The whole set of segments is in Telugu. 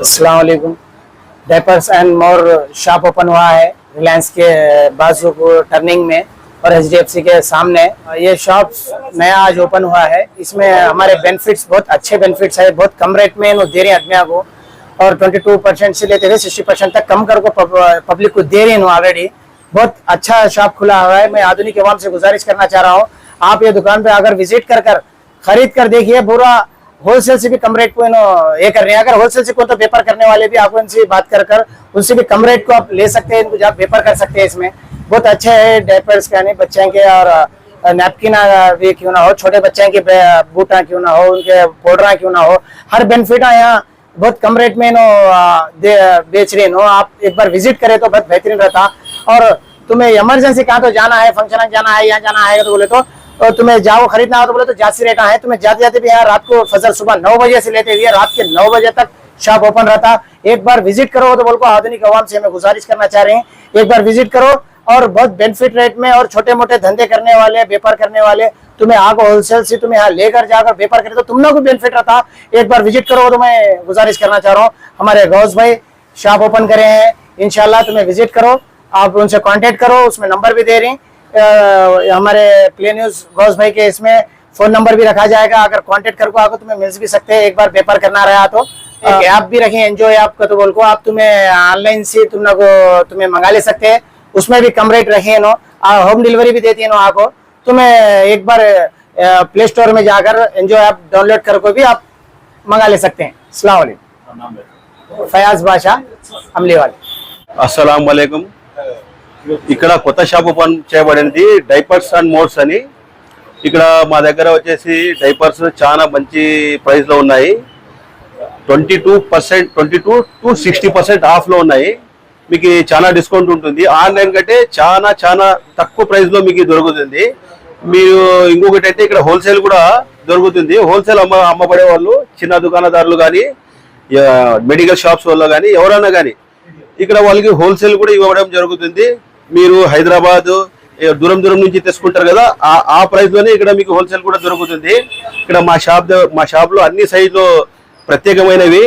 असलकुम diapers and more shop open हुआ है रिलायंस के बाजू टर्निंग में और एचडीएफसी के सामने। ये शॉप नया आज ओपन हुआ है। इसमें हमारे बेनिफिट्स बहुत अच्छे बेनिफिट्स है, बहुत कम रेट में दे रहे हैं आदमियों को। और 22 परसेंट से लेते हुए 60 परसेंट तक कम कर को पब्लिक को दे रहे हैं ऑलरेडी बहुत अच्छा शॉप खुला हुआ है। मैं आधुनिक अवाम से गुजारिश करना चाह रहा हूँ। आप ये दुकान पे अगर विज़िट कर कर खरीद कर देखिए, पूरा होलसेल से भी कम रेट को इन्हों ये कर रहे हैं। अगर होलसेल से कोई तो व्यापार करने वाले भी आपको इनसे बात कर कर, उनसे भी कम रेट को आप ले सकते हैं, इनको आप व्यापार कर सकते हैं इसमें। बहुत अच्छे है डायपर्स के, यानी बच्चे के, और नैपकिन भी क्यों ना हो, छोटे बच्चे के बूटा क्यों ना हो, उनके पाउडर क्यों ना हो, हर बेनिफिट यहाँ बहुत कम रेट में नो बेच रहे नो आप एक बार विज़िट करें तो बहुत बेहतरीन रहता। और तुम्हें इमरजेंसी कहाँ तो जाना है फ़ंक्शन जाना है, यहाँ जाना है तो बोले तो और तुम्हें जाओ, खरीदना हो तो बोले तो जाती रेट है। तुम्हें जाते जाते भी यहाँ रात को फजल सुबह नौ बजे से लेते हुए रात के नौ बजे तक शॉप ओपन रहता। एक बार विज़िट करो तो बोलो आधुनिक आवाम से हमें गुजारिश करना चाह रहे हैं। एक बार विज़िट करो और बहुत बेनिफिट रेट में और छोटे मोटे धंधे करने वाले, व्यापार करने वाले, तुम्हें आगो होलसेल से तुम्हें यहाँ लेकर जाकर व्यापार करे तो तुम लोग को बेनिफिट रहता। एक बार विज़िट करो तो मैं गुजारिश करना चाह रहा हूँ। हमारे गौस भाई शॉप ओपन करे हैं। इनशाला तुम्हें विज़िट करो। आप उनसे कॉन्टेक्ट करो, उसमें नंबर भी दे रही आ, हमारे प्ले न्यूज़ गौस भाई के इसमें फ़ोन नंबर भी रखा जाएगा। अगर कॉन्टेक्ट करके आगे तो तुम्हें मिल भी सकते हैं। एक बार पेपर करना रहा तो। आप भी रखें एंजॉय आप तो बोल को आप तुम्हें ऑनलाइन से तुम लोग तुम्हें मंगा ले सकते हैं। उसमें भी कम रेट रखे नो। होम डिलीवरी भी देती है नो आपको। तुम्हें एक बार प्ले स्टोर में जाकर एंजॉय ऐप डाउनलोड करके भी आप मंगा ले सकते हैं। सलाम फयाज बादशाह अमली वाले असलकम ఇక్కడ కొత్త షాప్ ఓపెన్ చేయబడింది డైపర్స్ అండ్ మోడ్స్ అని. ఇక్కడ మా దగ్గర వచ్చేసి డైపర్స్ చాలా మంచి ప్రైస్లో ఉన్నాయి. Twenty two percent twenty two to sixty percent ఆఫ్లో ఉన్నాయి. మీకు చాలా డిస్కౌంట్ ఉంటుంది. ఆన్లైన్ కంటే చాలా చాలా తక్కువ ప్రైస్లో మీకు దొరుకుతుంది. మీరు ఇంకొకటి అయితే ఇక్కడ హోల్సేల్ కూడా దొరుకుతుంది. హోల్సేల్ అమ్మ అమ్మబడే వాళ్ళు చిన్న దుకాణదారులు కానీ మెడికల్ షాప్స్ వాళ్ళు కానీ ఎవరైనా కానీ ఇక్కడ వాళ్ళకి హోల్సేల్ కూడా ఇవ్వడం జరుగుతుంది. మీరు హైదరాబాద్ దూరం దూరం నుంచి తెచ్చుకుంటారు కదా ఆ ఆ ప్రైస్లోనే ఇక్కడ మీకు హోల్సేల్ కూడా దొరుకుతుంది. ఇక్కడ మా షాప్ మా షాప్లో అన్ని సైజులు ప్రత్యేకమైనవి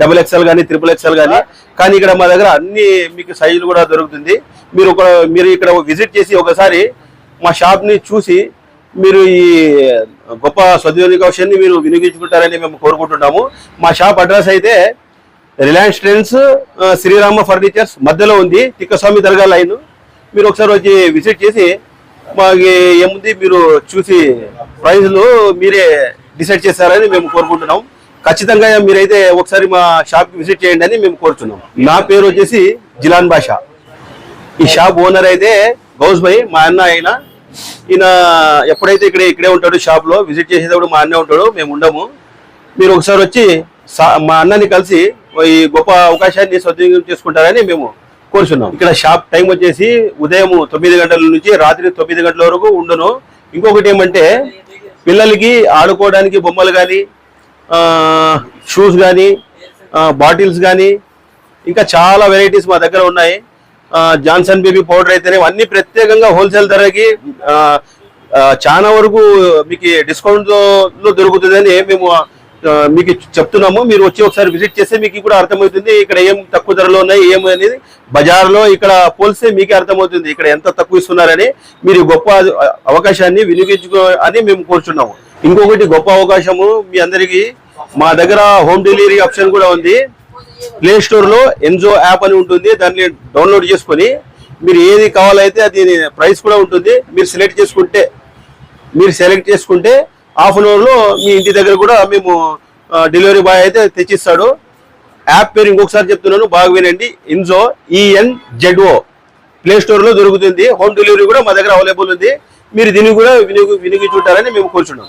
డబుల్ ఎక్స్ఎల్ కానీ త్రిపుల్ ఎక్స్ఎల్ కానీ కానీ ఇక్కడ మా దగ్గర అన్ని మీకు సైజులు కూడా దొరుకుతుంది. మీరు ఒక మీరు ఇక్కడ విజిట్ చేసి ఒకసారి మా షాప్ని చూసి మీరు ఈ గొప్ప సద్వినియోగాన్ని మీరు వినియోగించుకుంటారని మేము కోరుకుంటున్నాము. మా షాప్ అడ్రస్ అయితే రిలయన్స్ ట్రెండ్స్ శ్రీరామ ఫర్నిచర్స్ మధ్యలో ఉంది. తిక్కస్వామి దర్గా లైన్. మీరు ఒకసారి వచ్చి విజిట్ చేసి మాకు ఏముంది మీరు చూసి ప్రైజ్లు మీరే డిసైడ్ చేస్తారని మేము కోరుకుంటున్నాం. ఖచ్చితంగా మీరైతే ఒకసారి మా షాప్ విజిట్ చేయండి అని మేము కోరుతున్నాం నా పేరు వచ్చేసి జిలాన్ బాషా. ఈ షాప్ ఓనర్ అయితే గౌస్ భాయ్ మా అన్న ఆయన ఈయన ఎప్పుడైతే ఇక్కడ ఇక్కడే ఉంటాడు షాప్లో విజిట్ చేసేటప్పుడు మా అన్న ఉంటాడు మేము ఉండము. మీరు ఒకసారి వచ్చి సా- మా అన్నని కలిసి ఈ గొప్ప అవకాశాన్ని సద్వినియోగం చేసుకుంటారని మేము కోరుచున్నాం. ఇక్కడ షాప్ టైం వచ్చేసి ఉదయం తొమ్మిది గంటల నుంచి రాత్రి తొమ్మిది గంటల వరకు ఉండను. ఇంకొకటి ఏమంటే పిల్లలకి ఆడుకోవడానికి బొమ్మలు కానీ షూస్ కానీ బాటిల్స్ కానీ ఇంకా చాలా వెరైటీస్ మా దగ్గర ఉన్నాయి. జాన్సన్ బేబీ పౌడర్ అయితేనే అన్ని ప్రత్యేకంగా హోల్సేల్ ధరకి చాలా వరకు మీకు డిస్కౌంట్లో దొరుకుతుందని మేము మీకు చెప్తున్నాము. మీరు వచ్చి ఒకసారి విజిట్ చేస్తే మీకు కూడా అర్థమవుతుంది. ఇక్కడ ఏం తక్కువ ధరలో ఉన్నాయి ఏం అనేది. బజార్లో ఇక్కడ పోల్స్తే మీకే అర్థమవుతుంది. ఇక్కడ ఎంత తక్కువ ఇస్తున్నారని. మీరు గొప్ప అవకాశాన్ని వినియోగించుకో అని మేము కోరుచున్నాము. ఇంకొకటి గొప్ప అవకాశము మీ అందరికీ. మా దగ్గర హోమ్ డెలివరీ ఆప్షన్ కూడా ఉంది. ప్లే స్టోర్లో ఎన్జో యాప్ అని ఉంటుంది. దాన్ని డౌన్లోడ్ చేసుకొని మీరు ఏది కావాలైతే అది ప్రైస్ కూడా ఉంటుంది. మీరు సెలెక్ట్ చేసుకుంటే మీరు సెలెక్ట్ చేసుకుంటే హాఫ్ అన్ అవర్లో మీ ఇంటి దగ్గర కూడా మేము డెలివరీ బాయ్ అయితే తెచ్చిస్తాడు. యాప్ పేరు ఇంకొకసారి చెప్తున్నాను బాగా వినండి. ఇన్జో ఈఎన్ జెడ్ఓ ప్లే స్టోర్లో దొరుకుతుంది. హోమ్ డెలివరీ కూడా మా దగ్గర అవైలబుల్ ఉంది. మీరు దీన్ని కూడా వినియోగ వినియోగించుంటారని మేము కోరుచున్నాం.